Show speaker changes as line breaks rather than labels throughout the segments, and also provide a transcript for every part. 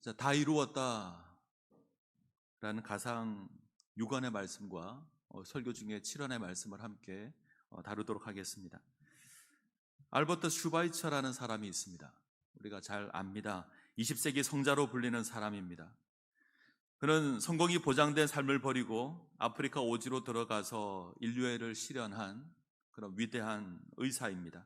자, 다 이루었다. 라는 가상 6원의 말씀과 어, 설교 중에 7원의 말씀을 함께 어, 다루도록 하겠습니다. 알버트 슈바이처라는 사람이 있습니다. 우리가 잘 압니다. 20세기 성자로 불리는 사람입니다. 그는 성공이 보장된 삶을 버리고 아프리카 오지로 들어가서 인류애를 실현한 그런 위대한 의사입니다.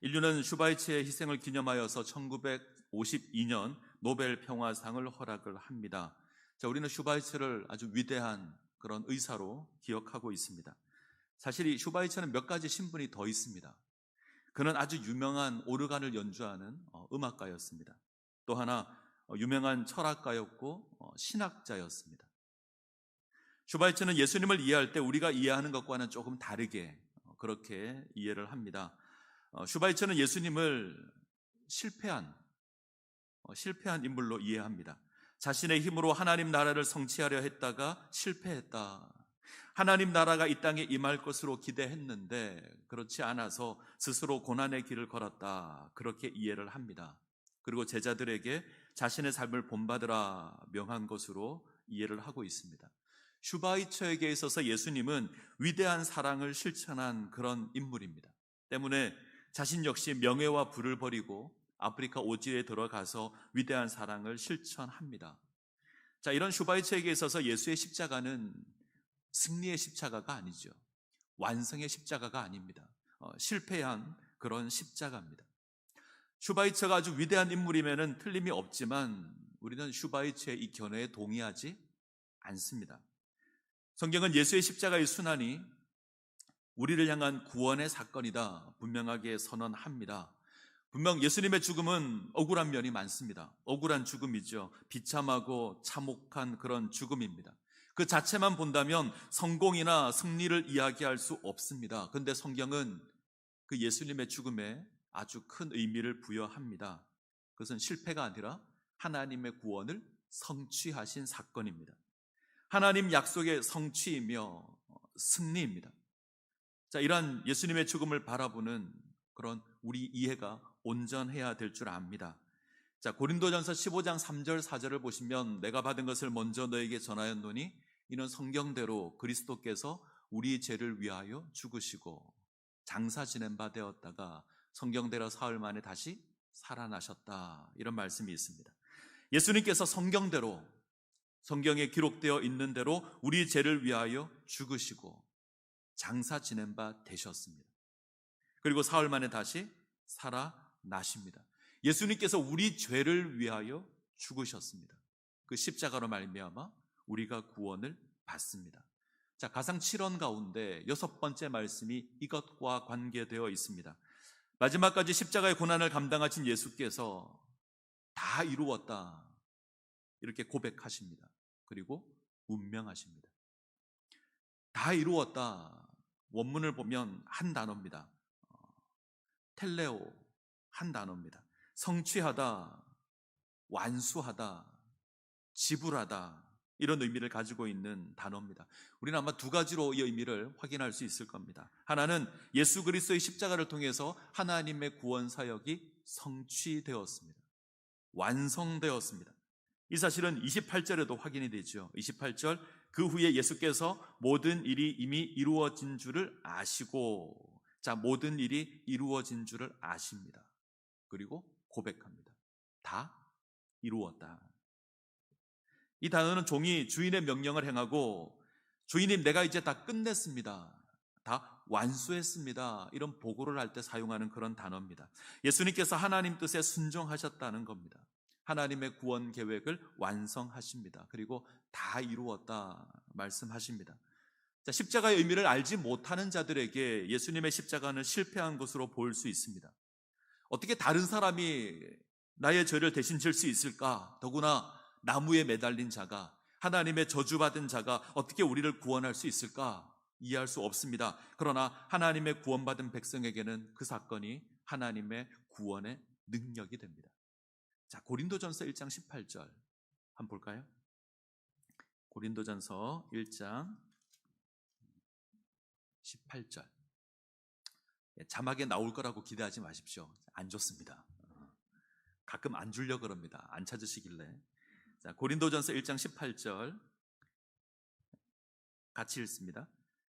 인류는 슈바이처의 희생을 기념하여서 1952년 노벨 평화상을 허락을 합니다. 자, 우리는 슈바이처를 아주 위대한 그런 의사로 기억하고 있습니다. 사실 이 슈바이처는 몇 가지 신분이 더 있습니다. 그는 아주 유명한 오르간을 연주하는 어, 음악가였습니다. 또 하나 어, 유명한 철학가였고 어, 신학자였습니다. 슈바이처는 예수님을 이해할 때 우리가 이해하는 것과는 조금 다르게 그렇게 이해를 합니다. 슈바이처는 예수님을 실패한 실패한 인물로 이해합니다. 자신의 힘으로 하나님 나라를 성취하려 했다가 실패했다. 하나님 나라가 이 땅에 임할 것으로 기대했는데 그렇지 않아서 스스로 고난의 길을 걸었다. 그렇게 이해를 합니다. 그리고 제자들에게 자신의 삶을 본받으라 명한 것으로 이해를 하고 있습니다. 슈바이처에게 있어서 예수님은 위대한 사랑을 실천한 그런 인물입니다. 때문에 자신 역시 명예와 부를 버리고 아프리카 오지에 들어가서 위대한 사랑을 실천합니다. 자, 이런 슈바이처에게 있어서 예수의 십자가는 승리의 십자가가 아니죠. 완성의 십자가가 아닙니다. 어, 실패한 그런 십자가입니다. 슈바이처가 아주 위대한 인물이면 틀림이 없지만 우리는 슈바이처의 이 견해에 동의하지 않습니다. 성경은 예수의 십자가의 순환이 우리를 향한 구원의 사건이다 분명하게 선언합니다. 분명 예수님의 죽음은 억울한 면이 많습니다. 억울한 죽음이죠. 비참하고 참혹한 그런 죽음입니다. 그 자체만 본다면 성공이나 승리를 이야기할 수 없습니다. 그런데 성경은 그 예수님의 죽음에 아주 큰 의미를 부여합니다. 그것은 실패가 아니라 하나님의 구원을 성취하신 사건입니다. 하나님 약속의 성취이며 승리입니다. 자, 이러한 예수님의 죽음을 바라보는 그런 우리 이해가 온전해야 될 줄 압니다. 자, 고린도전서 15장 3절 4절을 보시면 내가 받은 것을 먼저 너에게 전하였노니 이는 성경대로 그리스도께서 우리 죄를 위하여 죽으시고 장사 지낸 바 되었다가 성경대로 사흘 만에 다시 살아나셨다. 이런 말씀이 있습니다. 예수님께서 성경대로 성경에 기록되어 있는 대로 우리 죄를 위하여 죽으시고 장사 지낸 바 되셨습니다. 그리고 사흘 만에 다시 살아나십니다. 예수님께서 우리 죄를 위하여 죽으셨습니다. 그 십자가로 말미암아 우리가 구원을 받습니다. 자, 가상 7원 가운데 여섯 번째 말씀이 이것과 관계되어 있습니다. 마지막까지 십자가의 고난을 감당하신 예수께서 다 이루었다. 이렇게 고백하십니다. 그리고 운명하십니다. 다 이루었다. 원문을 보면 한 단어입니다. 텔레오 한 단어입니다. 성취하다, 완수하다, 지불하다 이런 의미를 가지고 있는 단어입니다. 우리는 아마 두 가지로 이 의미를 확인할 수 있을 겁니다. 하나는 예수 그리스도의 십자가를 통해서 하나님의 구원 사역이 성취되었습니다. 완성되었습니다. 이 사실은 28절에도 확인이 되죠. 28절 그 후에 예수께서 모든 일이 이미 이루어진 줄을 아시고 자, 모든 일이 이루어진 줄을 아십니다. 그리고 고백합니다. 다 이루었다. 이 단어는 종이 주인의 명령을 행하고 주인님 내가 이제 다 끝냈습니다. 다 완수했습니다. 이런 보고를 할 때 사용하는 그런 단어입니다. 예수님께서 하나님 뜻에 순종하셨다는 겁니다. 하나님의 구원 계획을 완성하십니다. 그리고 다 이루었다 말씀하십니다. 자, 십자가의 의미를 알지 못하는 자들에게 예수님의 십자가는 실패한 것으로 보일 수 있습니다. 어떻게 다른 사람이 나의 죄를 대신 질 수 있을까? 더구나 나무에 매달린 자가 하나님의 저주받은 자가 어떻게 우리를 구원할 수 있을까? 이해할 수 없습니다. 그러나 하나님의 구원받은 백성에게는 그 사건이 하나님의 구원의 능력이 됩니다. 자, 고린도전서 1장 18절 한번 볼까요? 고린도전서 1장 18절. 예, 자막에 나올 거라고 기대하지 마십시오. 안 좋습니다. 어, 가끔 안 주려 그럽니다. 안 찾으시길래. 자, 고린도전서 1장 18절 같이 읽습니다.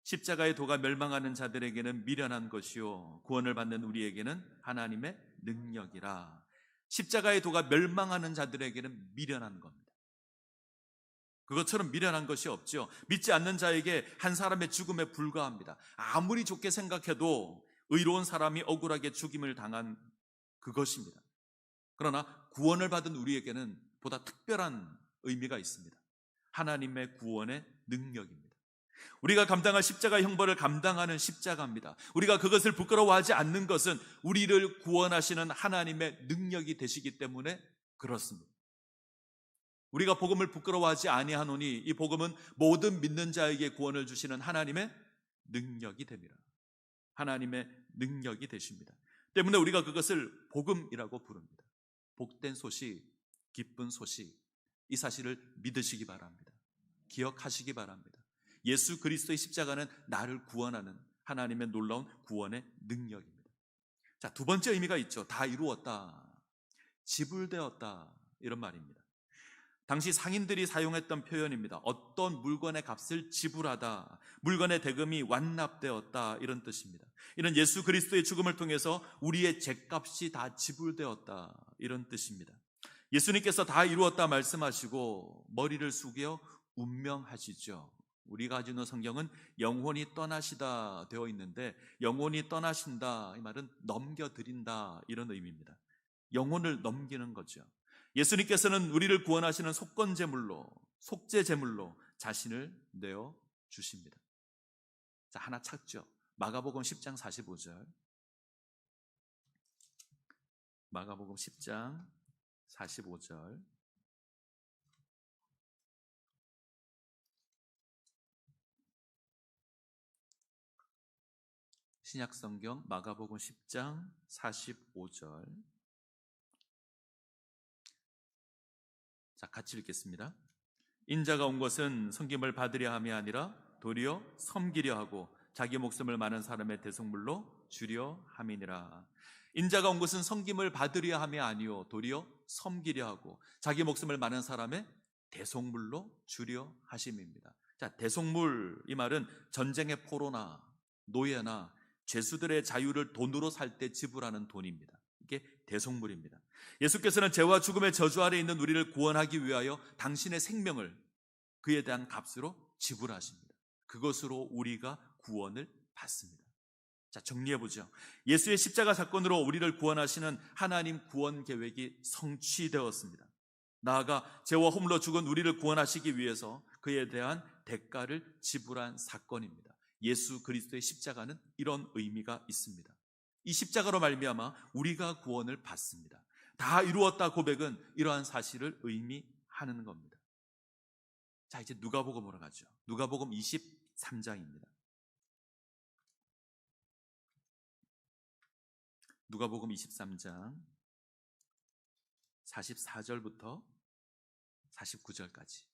십자가의 도가 멸망하는 자들에게는 미련한 것이요 구원을 받는 우리에게는 하나님의 능력이라. 십자가의 도가 멸망하는 자들에게는 미련한 겁니다. 그것처럼 미련한 것이 없죠. 믿지 않는 자에게 한 사람의 죽음에 불과합니다. 아무리 좋게 생각해도 의로운 사람이 억울하게 죽임을 당한 그것입니다. 그러나 구원을 받은 우리에게는 보다 특별한 의미가 있습니다. 하나님의 구원의 능력입니다. 우리가 감당할 십자가 형벌을 감당하는 십자가입니다. 우리가 그것을 부끄러워하지 않는 것은 우리를 구원하시는 하나님의 능력이 되시기 때문에 그렇습니다. 우리가 복음을 부끄러워하지 아니하노니 이 복음은 모든 믿는 자에게 구원을 주시는 하나님의 능력이 됩니다. 하나님의 능력이 되십니다. 때문에 우리가 그것을 복음이라고 부릅니다. 복된 소식, 기쁜 소식, 이 사실을 믿으시기 바랍니다. 기억하시기 바랍니다. 예수 그리스도의 십자가는 나를 구원하는 하나님의 놀라운 구원의 능력입니다. 자, 두 번째 의미가 있죠. 다 이루었다. 지불되었다. 이런 말입니다. 당시 상인들이 사용했던 표현입니다. 어떤 물건의 값을 지불하다, 물건의 대금이 완납되었다 이런 뜻입니다. 이런 예수 그리스도의 죽음을 통해서 우리의 죄값이 다 지불되었다 이런 뜻입니다. 예수님께서 다 이루었다 말씀하시고 머리를 숙여 운명하시죠. 우리가 가지고 있는 성경은 영혼이 떠나시다 되어 있는데 영혼이 떠나신다 이 말은 넘겨드린다 이런 의미입니다. 영혼을 넘기는 거죠. 예수님께서는 우리를 구원하시는 속건 제물로 속죄 제물로 자신을 내어 주십니다. 자, 하나 찾죠. 마가복음 10장 45절. 마가복음 10장 45절. 신약 성경 마가복음 10장 45절. 자, 같이 읽겠습니다. 인자가 온 것은 섬김을 받으려 함이 아니라 도리어 섬기려 하고 자기 목숨을 많은 사람의 대속물로 주려 함이니라. 인자가 온 것은 섬김을 받으려 함이 아니요 도리어 섬기려 하고 자기 목숨을 많은 사람의 대속물로 주려 하심입니다. 자, 대속물 이 말은 전쟁의 포로나 노예나 죄수들의 자유를 돈으로 살 때 지불하는 돈입니다. 이게 대속물입니다. 예수께서는 죄와 죽음의 저주 아래 있는 우리를 구원하기 위하여 당신의 생명을 그에 대한 값으로 지불하십니다. 그것으로 우리가 구원을 받습니다. 자, 정리해 보죠. 예수의 십자가 사건으로 우리를 구원하시는 하나님 구원 계획이 성취되었습니다. 나아가 죄와 허물러 죽은 우리를 구원하시기 위해서 그에 대한 대가를 지불한 사건입니다. 예수 그리스도의 십자가는 이런 의미가 있습니다. 이 십자가로 말미암아 우리가 구원을 받습니다. 다 이루었다 고백은 이러한 사실을 의미하는 겁니다. 자, 이제 누가복음으로 가죠. 누가복음 23장입니다. 누가복음 23장 44절부터 49절까지.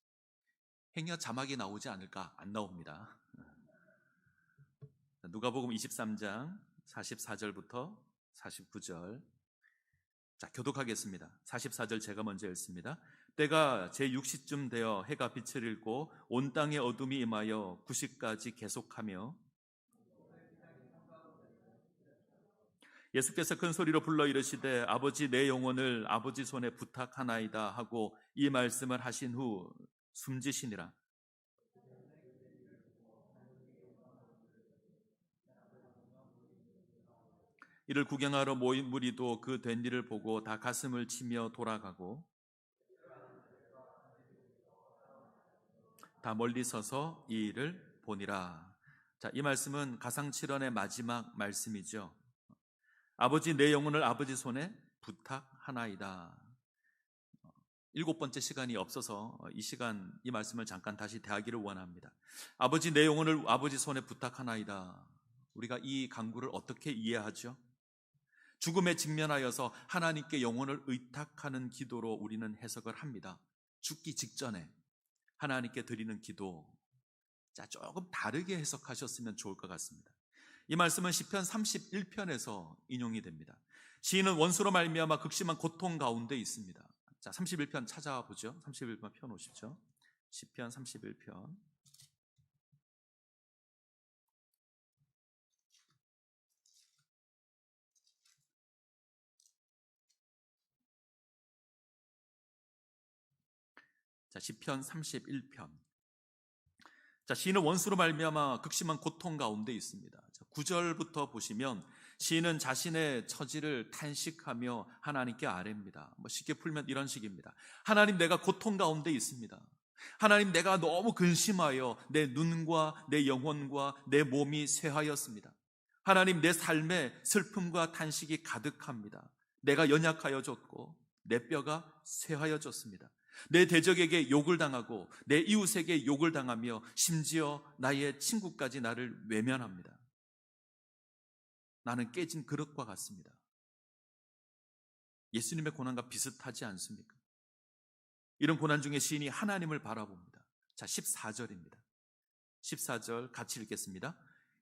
행여 자막이 나오지 않을까? 안 나옵니다. 누가복음 23장 44절부터 49절. 자, 교독하겠습니다. 44절 제가 먼저 읽습니다. 때가 제 6시쯤 되어 해가 빛을 잃고 온 땅의 어둠이 임하여 9시까지 계속하며 예수께서 큰 소리로 불러 이르시되 아버지 내 영혼을 아버지 손에 부탁하나이다 하고 이 말씀을 하신 후 숨지시니라. 이를 구경하러 모인 무리도 그 된 일을 보고 다 가슴을 치며 돌아가고 다 멀리 서서 이 일을 보니라. 자, 이 말씀은 가상칠언의 마지막 말씀이죠. 아버지 내 영혼을 아버지 손에 부탁하나이다. 일곱 번째 시간이 없어서 이 시간 이 말씀을 잠깐 다시 대하기를 원합니다. 아버지 내 영혼을 아버지 손에 부탁하나이다. 우리가 이 강구를 어떻게 이해하죠? 죽음에 직면하여서 하나님께 영혼을 의탁하는 기도로 우리는 해석을 합니다. 죽기 직전에 하나님께 드리는 기도. 자, 조금 다르게 해석하셨으면 좋을 것 같습니다. 이 말씀은 시편 31편에서 인용이 됩니다. 시인은 원수로 말미암아 극심한 고통 가운데 있습니다. 자, 31편 찾아보죠. 31편 편 오십시오. 시편 31편. 자, 시편 31편. 자, 시인은 원수로 말미암아 극심한 고통 가운데 있습니다. 자, 9절부터 보시면 시인은 자신의 처지를 탄식하며 하나님께 아뢰입니다. 뭐 쉽게 풀면 이런 식입니다. 하나님 내가 고통 가운데 있습니다. 하나님 내가 너무 근심하여 내 눈과 내 영혼과 내 몸이 쇠하였습니다. 하나님 내 삶에 슬픔과 탄식이 가득합니다. 내가 연약하여졌고 내 뼈가 쇠하여졌습니다. 내 대적에게 욕을 당하고 내 이웃에게 욕을 당하며 심지어 나의 친구까지 나를 외면합니다. 나는 깨진 그릇과 같습니다. 예수님의 고난과 비슷하지 않습니까? 이런 고난 중에 시인이 하나님을 바라봅니다. 자, 14절입니다. 14절 같이 읽겠습니다.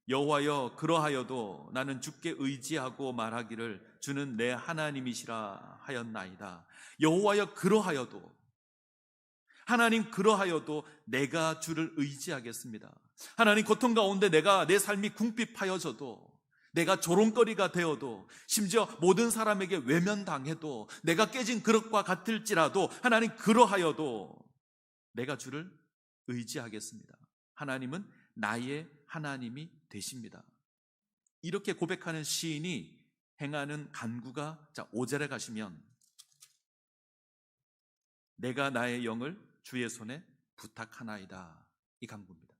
여호와여 그러하여도 나는 주께 의지하고 말하기를 주는 내 하나님이시라 하였나이다. 여호와여 그러하여도 하나님 그러하여도 내가 주를 의지하겠습니다. 하나님 고통 가운데 내가 내 삶이 궁핍하여져도 내가 조롱거리가 되어도 심지어 모든 사람에게 외면당해도 내가 깨진 그릇과 같을지라도 하나님 그러하여도 내가 주를 의지하겠습니다. 하나님은 나의 하나님이 되십니다. 이렇게 고백하는 시인이 행하는 간구가 자 5절에 가시면 내가 나의 영을 주의 손에 부탁하나이다. 이 간구입니다.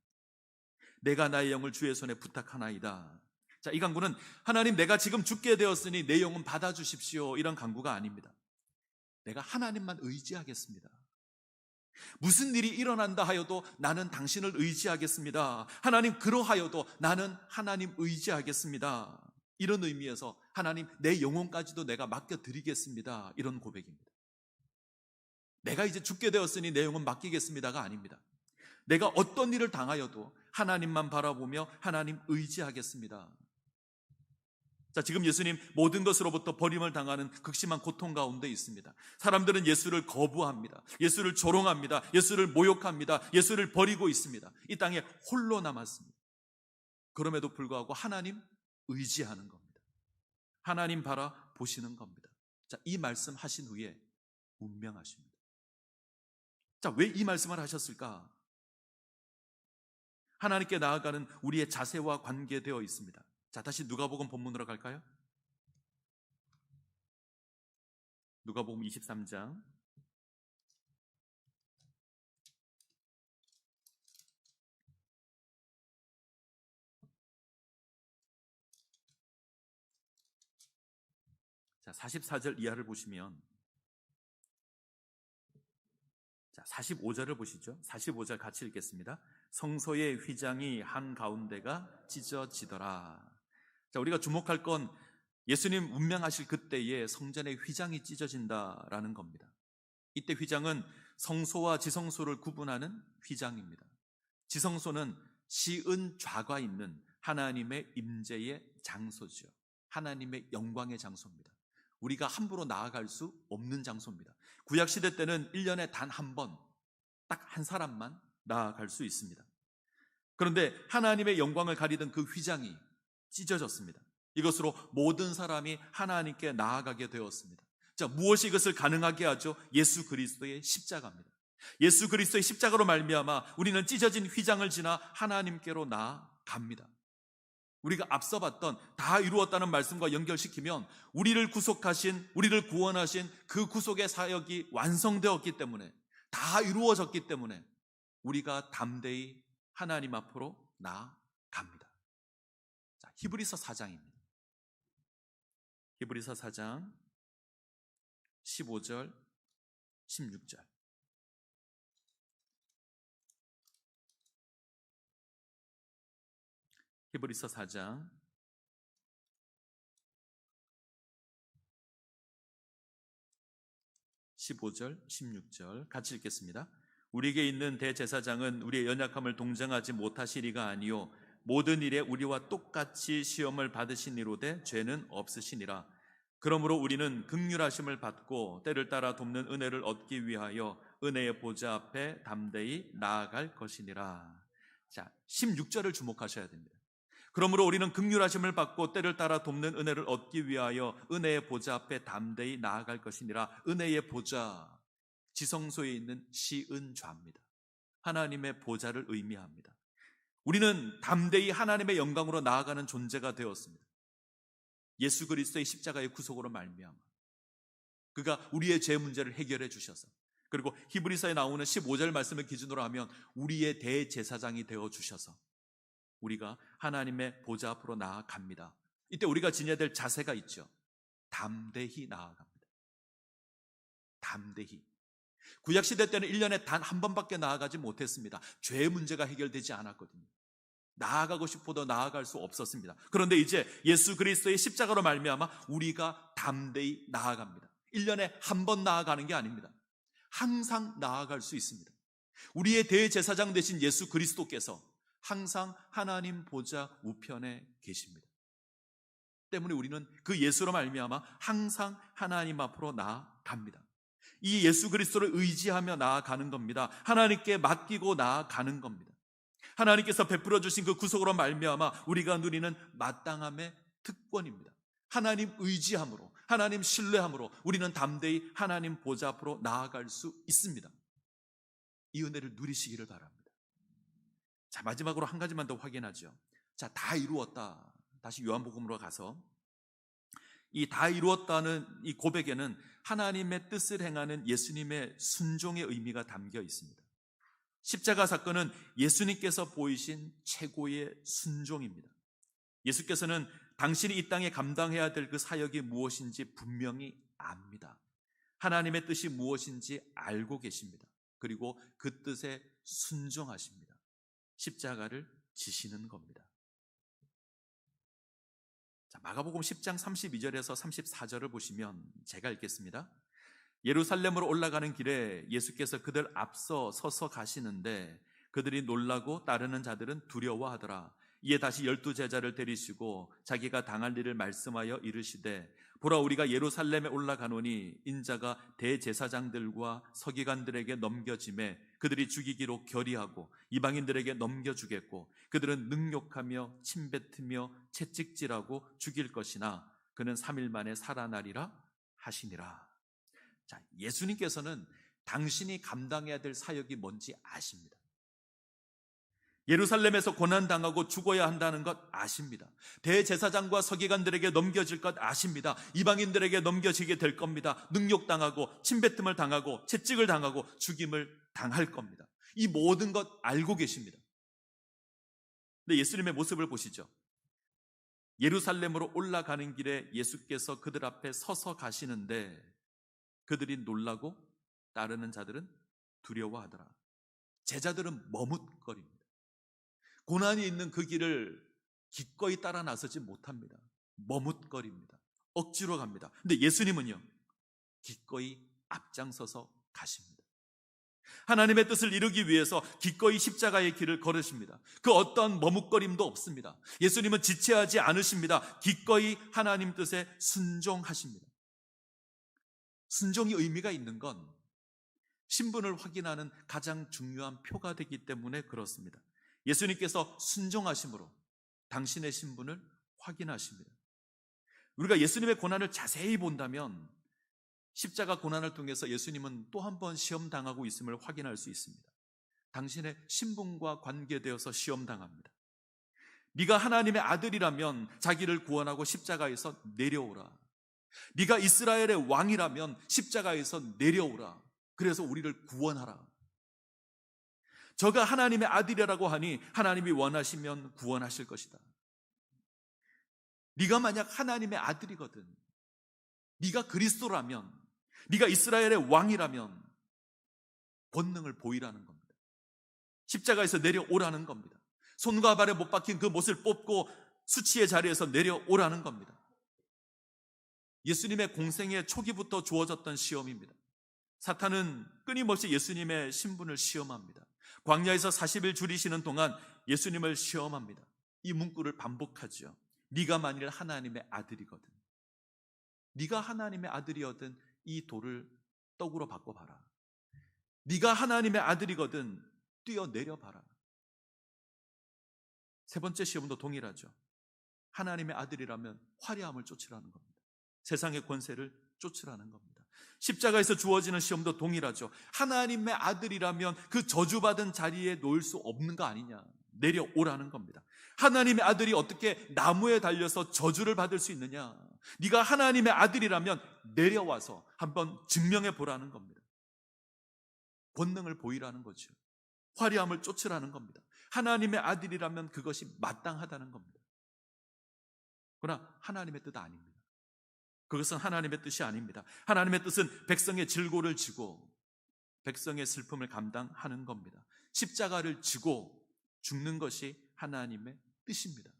내가 나의 영을 주의 손에 부탁하나이다. 자, 이 간구는 하나님 내가 지금 죽게 되었으니 내 영은 받아 주십시오. 이런 간구가 아닙니다. 내가 하나님만 의지하겠습니다. 무슨 일이 일어난다 하여도 나는 당신을 의지하겠습니다. 하나님 그러하여도 나는 하나님 의지하겠습니다. 이런 의미에서 하나님 내 영혼까지도 내가 맡겨 드리겠습니다. 이런 고백입니다. 내가 이제 죽게 되었으니 내 영혼 맡기겠습니다가 아닙니다. 내가 어떤 일을 당하여도 하나님만 바라보며 하나님 의지하겠습니다. 자, 지금 예수님 모든 것으로부터 버림을 당하는 극심한 고통 가운데 있습니다. 사람들은 예수를 거부합니다. 예수를 조롱합니다. 예수를 모욕합니다. 예수를 버리고 있습니다. 이 땅에 홀로 남았습니다. 그럼에도 불구하고 하나님 의지하는 겁니다. 하나님 바라 보시는 겁니다. 자, 이 말씀 하신 후에 운명하십니다. 자, 왜 이 말씀을 하셨을까? 하나님께 나아가는 우리의 자세와 관계되어 있습니다. 자, 다시 누가복음 본문으로 갈까요? 누가복음 23장 자, 44절 이하를 보시면 자, 45절을 보시죠. 45절 같이 읽겠습니다. 성소의 휘장이 한 가운데가 찢어지더라. 자, 우리가 주목할 건 예수님 운명하실 그때에 성전의 휘장이 찢어진다라는 겁니다. 이때 휘장은 성소와 지성소를 구분하는 휘장입니다. 지성소는 시은 좌가 있는 하나님의 임재의 장소죠. 하나님의 영광의 장소입니다. 우리가 함부로 나아갈 수 없는 장소입니다. 구약 시대 때는 1년에 단 한 번, 딱 한 사람만 나아갈 수 있습니다. 그런데 하나님의 영광을 가리던 그 휘장이 찢어졌습니다. 이것으로 모든 사람이 하나님께 나아가게 되었습니다. 자, 무엇이 이것을 가능하게 하죠? 예수 그리스도의 십자가입니다. 예수 그리스도의 십자가로 말미암아 우리는 찢어진 휘장을 지나 하나님께로 나아갑니다. 우리가 앞서 봤던 다 이루었다는 말씀과 연결시키면 우리를 구속하신, 우리를 구원하신 그 구속의 사역이 완성되었기 때문에 다 이루어졌기 때문에 우리가 담대히 하나님 앞으로 나아갑니다. 자, 히브리서 4장입니다. 히브리서 4장 15절, 16절. 히브리서 4장 15절, 16절 같이 읽겠습니다. 우리에게 있는 대제사장은 우리의 연약함을 동정하지 못하시리가 아니요 모든 일에 우리와 똑같이 시험을 받으신 이로되 죄는 없으시니라. 그러므로 우리는 극률하심을 받고 때를 따라 돕는 은혜를 얻기 위하여 은혜의 보좌 앞에 담대히 나아갈 것이니라. 자, 16절을 주목하셔야 됩니다. 그러므로 우리는 극률하심을 받고 때를 따라 돕는 은혜를 얻기 위하여 은혜의 보좌 앞에 담대히 나아갈 것이니라. 은혜의 보좌, 지성소에 있는 시은좌입니다. 하나님의 보좌를 의미합니다. 우리는 담대히 하나님의 영광으로 나아가는 존재가 되었습니다. 예수 그리스도의 십자가의 구속으로 말미암아 그가 우리의 죄 문제를 해결해 주셔서 그리고 히브리서에 나오는 15절 말씀을 기준으로 하면 우리의 대제사장이 되어 주셔서 우리가 하나님의 보좌 앞으로 나아갑니다. 이때 우리가 지녀야 될 자세가 있죠. 담대히 나아갑니다. 담대히. 구약 시대 때는 1년에 단 한 번밖에 나아가지 못했습니다. 죄 문제가 해결되지 않았거든요. 나아가고 싶어도 나아갈 수 없었습니다. 그런데 이제 예수 그리스도의 십자가로 말미암아 우리가 담대히 나아갑니다. 1년에 한 번 나아가는 게 아닙니다. 항상 나아갈 수 있습니다. 우리의 대제사장 되신 예수 그리스도께서 항상 하나님 보좌 우편에 계십니다. 때문에 우리는 그 예수로 말미암아 항상 하나님 앞으로 나아갑니다. 이 예수 그리스도를 의지하며 나아가는 겁니다. 하나님께 맡기고 나아가는 겁니다. 하나님께서 베풀어 주신 그 구속으로 말미암아 우리가 누리는 마땅함의 특권입니다. 하나님 의지함으로 하나님 신뢰함으로 우리는 담대히 하나님 보좌 앞으로 나아갈 수 있습니다. 이 은혜를 누리시기를 바랍니다. 자, 마지막으로 한 가지만 더 확인하죠. 자, 다 이루었다. 다시 요한복음으로 가서 이 다 이루었다는 이 고백에는 하나님의 뜻을 행하는 예수님의 순종의 의미가 담겨 있습니다. 십자가 사건은 예수님께서 보이신 최고의 순종입니다. 예수께서는 당신이 이 땅에 감당해야 될 그 사역이 무엇인지 분명히 압니다. 하나님의 뜻이 무엇인지 알고 계십니다. 그리고 그 뜻에 순종하십니다. 십자가를 지시는 겁니다. 자, 마가복음 10장 32절에서 34절을 보시면 제가 읽겠습니다. 예루살렘으로 올라가는 길에 예수께서 그들 앞서 서서 가시는데 그들이 놀라고 따르는 자들은 두려워하더라. 이에 다시 열두 제자를 데리시고 자기가 당할 일을 말씀하여 이르시되 보라 우리가 예루살렘에 올라가노니 인자가 대제사장들과 서기관들에게 넘겨짐에 그들이 죽이기로 결의하고 이방인들에게 넘겨주겠고 그들은 능욕하며 침뱉으며 채찍질하고 죽일 것이나 그는 3일 만에 살아나리라 하시니라. 자, 예수님께서는 당신이 감당해야 될 사역이 뭔지 아십니다. 예루살렘에서 고난당하고 죽어야 한다는 것 아십니다. 대제사장과 서기관들에게 넘겨질 것 아십니다. 이방인들에게 넘겨지게 될 겁니다. 능욕당하고 침뱉음을 당하고 채찍을 당하고 죽임을 당할 겁니다. 이 모든 것 알고 계십니다. 근데 예수님의 모습을 보시죠. 예루살렘으로 올라가는 길에 예수께서 그들 앞에 서서 가시는데 그들이 놀라고 따르는 자들은 두려워하더라. 제자들은 머뭇거립니다. 고난이 있는 그 길을 기꺼이 따라 나서지 못합니다. 머뭇거립니다. 억지로 갑니다. 근데 예수님은요, 기꺼이 앞장서서 가십니다. 하나님의 뜻을 이루기 위해서 기꺼이 십자가의 길을 걸으십니다. 그 어떤 머뭇거림도 없습니다. 예수님은 지체하지 않으십니다. 기꺼이 하나님 뜻에 순종하십니다. 순종이 의미가 있는 건 신분을 확인하는 가장 중요한 표가 되기 때문에 그렇습니다. 예수님께서 순종하심으로 당신의 신분을 확인하십니다. 우리가 예수님의 고난을 자세히 본다면 십자가 고난을 통해서 예수님은 또 한 번 시험 당하고 있음을 확인할 수 있습니다. 당신의 신분과 관계되어서 시험 당합니다. 네가 하나님의 아들이라면 자기를 구원하고 십자가에서 내려오라. 네가 이스라엘의 왕이라면 십자가에서 내려오라. 그래서 우리를 구원하라. 저가 하나님의 아들이라고 하니 하나님이 원하시면 구원하실 것이다. 네가 만약 하나님의 아들이거든. 네가 그리스도라면, 네가 이스라엘의 왕이라면 본능을 보이라는 겁니다. 십자가에서 내려오라는 겁니다. 손과 발에 못 박힌 그 못을 뽑고 수치의 자리에서 내려오라는 겁니다. 예수님의 공생의 초기부터 주어졌던 시험입니다. 사탄은 끊임없이 예수님의 신분을 시험합니다. 광야에서 40일 줄이시는 동안 예수님을 시험합니다. 이 문구를 반복하죠. 네가 만일 하나님의 아들이거든. 네가 하나님의 아들이거든 이 돌을 떡으로 바꿔 봐라. 네가 하나님의 아들이거든 뛰어내려 봐라. 세 번째 시험도 동일하죠. 하나님의 아들이라면 화려함을 쫓으라는 겁니다. 세상의 권세를 쫓으라는 겁니다. 십자가에서 주어지는 시험도 동일하죠. 하나님의 아들이라면 그 저주받은 자리에 놓일 수 없는 거 아니냐. 내려오라는 겁니다. 하나님의 아들이 어떻게 나무에 달려서 저주를 받을 수 있느냐? 네가 하나님의 아들이라면 내려와서 한번 증명해 보라는 겁니다. 권능을 보이라는 거죠. 화려함을 쫓으라는 겁니다. 하나님의 아들이라면 그것이 마땅하다는 겁니다. 그러나 하나님의 뜻 아닙니다. 그것은 하나님의 뜻이 아닙니다. 하나님의 뜻은 백성의 질고를 지고 백성의 슬픔을 감당하는 겁니다. 십자가를 지고 죽는 것이 하나님의 뜻입니다.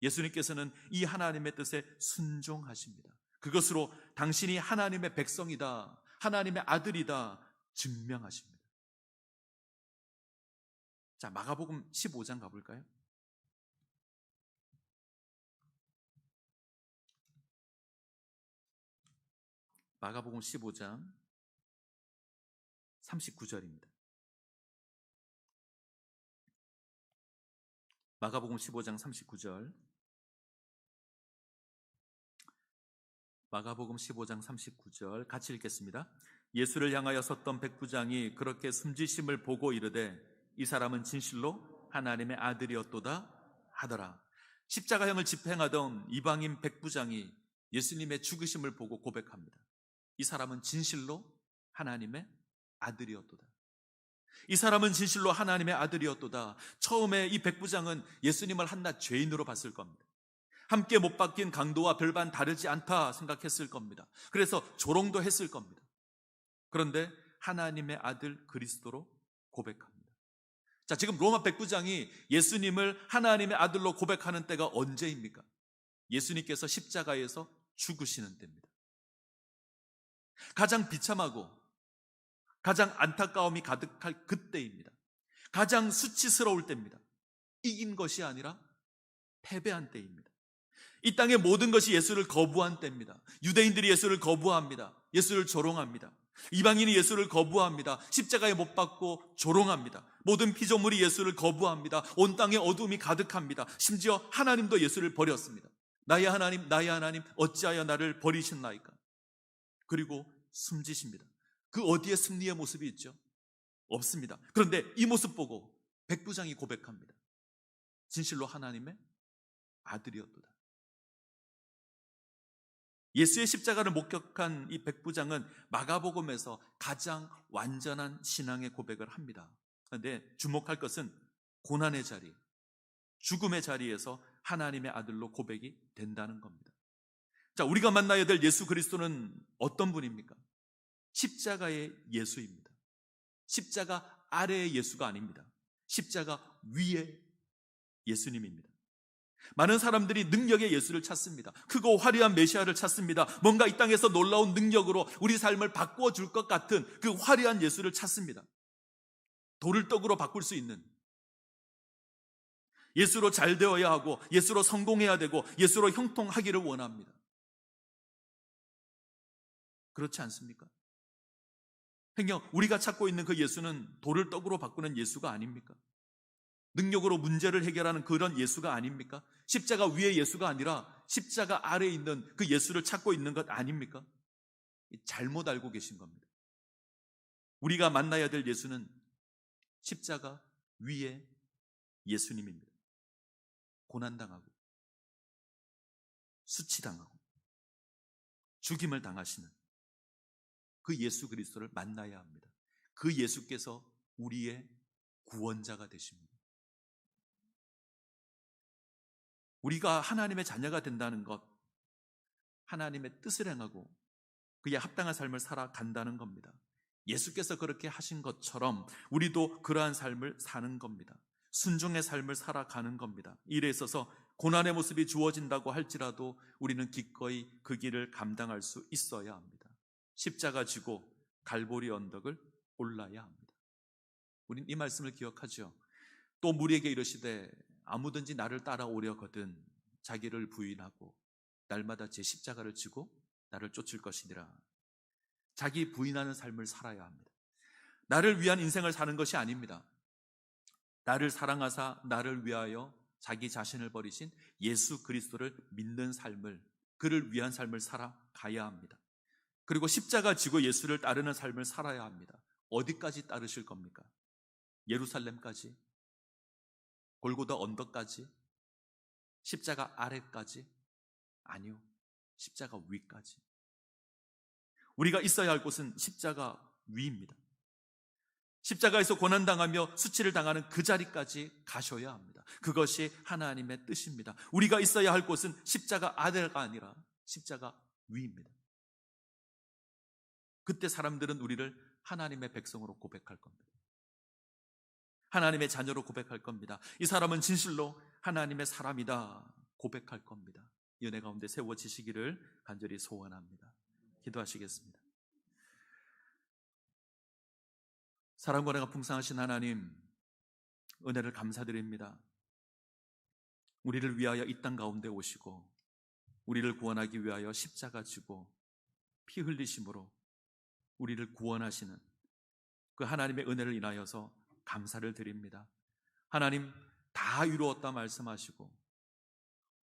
예수님께서는 이 하나님의 뜻에 순종하십니다. 그것으로 당신이 하나님의 백성이다, 하나님의 아들이다 증명하십니다. 자, 마가복음 15장 가볼까요? 마가복음 15장 39절입니다. 마가복음 15장 39절. 마가복음 15장 39절 같이 읽겠습니다. 예수를 향하여 섰던 백부장이 그렇게 숨지심을 보고 이르되 이 사람은 진실로 하나님의 아들이었도다 하더라. 십자가형을 집행하던 이방인 백부장이 예수님의 죽으심을 보고 고백합니다. 이 사람은 진실로 하나님의 아들이었도다. 이 사람은 진실로 하나님의 아들이었도다. 처음에 이 백부장은 예수님을 한낱 죄인으로 봤을 겁니다. 함께 못 박힌 강도와 별반 다르지 않다 생각했을 겁니다. 그래서 조롱도 했을 겁니다. 그런데 하나님의 아들 그리스도로 고백합니다. 자, 지금 로마 백부장이 예수님을 하나님의 아들로 고백하는 때가 언제입니까? 예수님께서 십자가에서 죽으시는 때입니다. 가장 비참하고 가장 안타까움이 가득할 그때입니다. 가장 수치스러울 때입니다. 이긴 것이 아니라 패배한 때입니다. 이 땅의 모든 것이 예수를 거부한 때입니다. 유대인들이 예수를 거부합니다. 예수를 조롱합니다. 이방인이 예수를 거부합니다. 십자가에 못 박고 조롱합니다. 모든 피조물이 예수를 거부합니다. 온 땅에 어둠이 가득합니다. 심지어 하나님도 예수를 버렸습니다. 나의 하나님, 나의 하나님, 어찌하여 나를 버리셨나이까? 그리고 숨지십니다. 그 어디에 승리의 모습이 있죠? 없습니다. 그런데 이 모습 보고 백부장이 고백합니다. 진실로 하나님의 아들이었도다. 예수의 십자가를 목격한 이 백부장은 마가복음에서 가장 완전한 신앙의 고백을 합니다. 그런데 주목할 것은 고난의 자리, 죽음의 자리에서 하나님의 아들로 고백이 된다는 겁니다. 자, 우리가 만나야 될 예수 그리스도는 어떤 분입니까? 십자가의 예수입니다. 십자가 아래의 예수가 아닙니다. 십자가 위의 예수님입니다. 많은 사람들이 능력의 예수를 찾습니다. 크고 화려한 메시아를 찾습니다. 뭔가 이 땅에서 놀라운 능력으로 우리 삶을 바꾸어 줄 것 같은 그 화려한 예수를 찾습니다. 돌을 떡으로 바꿀 수 있는 예수로 잘 되어야 하고 예수로 성공해야 되고 예수로 형통하기를 원합니다. 그렇지 않습니까? 행여 우리가 찾고 있는 그 예수는 돌을 떡으로 바꾸는 예수가 아닙니까? 능력으로 문제를 해결하는 그런 예수가 아닙니까? 십자가 위의 예수가 아니라 십자가 아래에 있는 그 예수를 찾고 있는 것 아닙니까? 잘못 알고 계신 겁니다. 우리가 만나야 될 예수는 십자가 위의 예수님입니다. 고난당하고 수치당하고 죽임을 당하시는 그 예수 그리스도를 만나야 합니다. 그 예수께서 우리의 구원자가 되십니다. 우리가 하나님의 자녀가 된다는 것, 하나님의 뜻을 행하고 그에 합당한 삶을 살아간다는 겁니다. 예수께서 그렇게 하신 것처럼 우리도 그러한 삶을 사는 겁니다. 순종의 삶을 살아가는 겁니다. 일에 있어서 고난의 모습이 주어진다고 할지라도 우리는 기꺼이 그 길을 감당할 수 있어야 합니다. 십자가 지고 갈보리 언덕을 올라야 합니다. 우린 이 말씀을 기억하죠. 또 무리에게 이르시되 아무든지 나를 따라오려거든 자기를 부인하고 날마다 제 십자가를 지고 나를 쫓을 것이니라. 자기 부인하는 삶을 살아야 합니다. 나를 위한 인생을 사는 것이 아닙니다. 나를 사랑하사 나를 위하여 자기 자신을 버리신 예수 그리스도를 믿는 삶을 그를 위한 삶을 살아가야 합니다. 그리고 십자가 지고 예수를 따르는 삶을 살아야 합니다. 어디까지 따르실 겁니까? 예루살렘까지? 골고다 언덕까지? 십자가 아래까지? 아니요. 십자가 위까지. 우리가 있어야 할 곳은 십자가 위입니다. 십자가에서 고난당하며 수치를 당하는 그 자리까지 가셔야 합니다. 그것이 하나님의 뜻입니다. 우리가 있어야 할 곳은 십자가 아래가 아니라 십자가 위입니다. 그때 사람들은 우리를 하나님의 백성으로 고백할 겁니다. 하나님의 자녀로 고백할 겁니다. 이 사람은 진실로 하나님의 사람이다 고백할 겁니다. 연애 가운데 세워지시기를 간절히 소원합니다. 기도하시겠습니다. 사랑과 내가 풍성하신 하나님, 은혜를 감사드립니다. 우리를 위하여 이 땅 가운데 오시고, 우리를 구원하기 위하여 십자가 지고, 피 흘리심으로 우리를 구원하시는 그 하나님의 은혜를 인하여서 감사를 드립니다. 하나님, 다 이루었다 말씀하시고,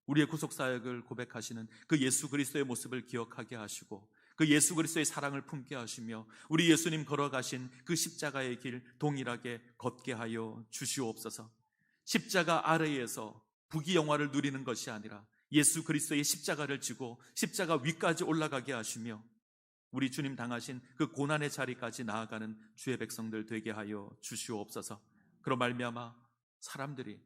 우리의 구속 사역을 고백하시는 그 예수 그리스도의 모습을 기억하게 하시고 그 예수 그리스도의 사랑을 품게 하시며 우리 예수님 걸어가신 그 십자가의 길 동일하게 걷게 하여 주시옵소서. 십자가 아래에서 부귀 영화를 누리는 것이 아니라 예수 그리스도의 십자가를 지고 십자가 위까지 올라가게 하시며 우리 주님 당하신 그 고난의 자리까지 나아가는 주의 백성들 되게 하여 주시옵소서. 그로 말미암아 사람들이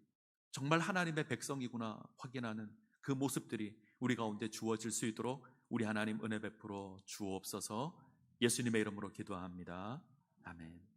정말 하나님의 백성이구나 확인하는 그 모습들이 우리 가운데 주어질 수 있도록 우리 하나님 은혜 베풀어 주옵소서 예수님의 이름으로 기도합니다. 아멘.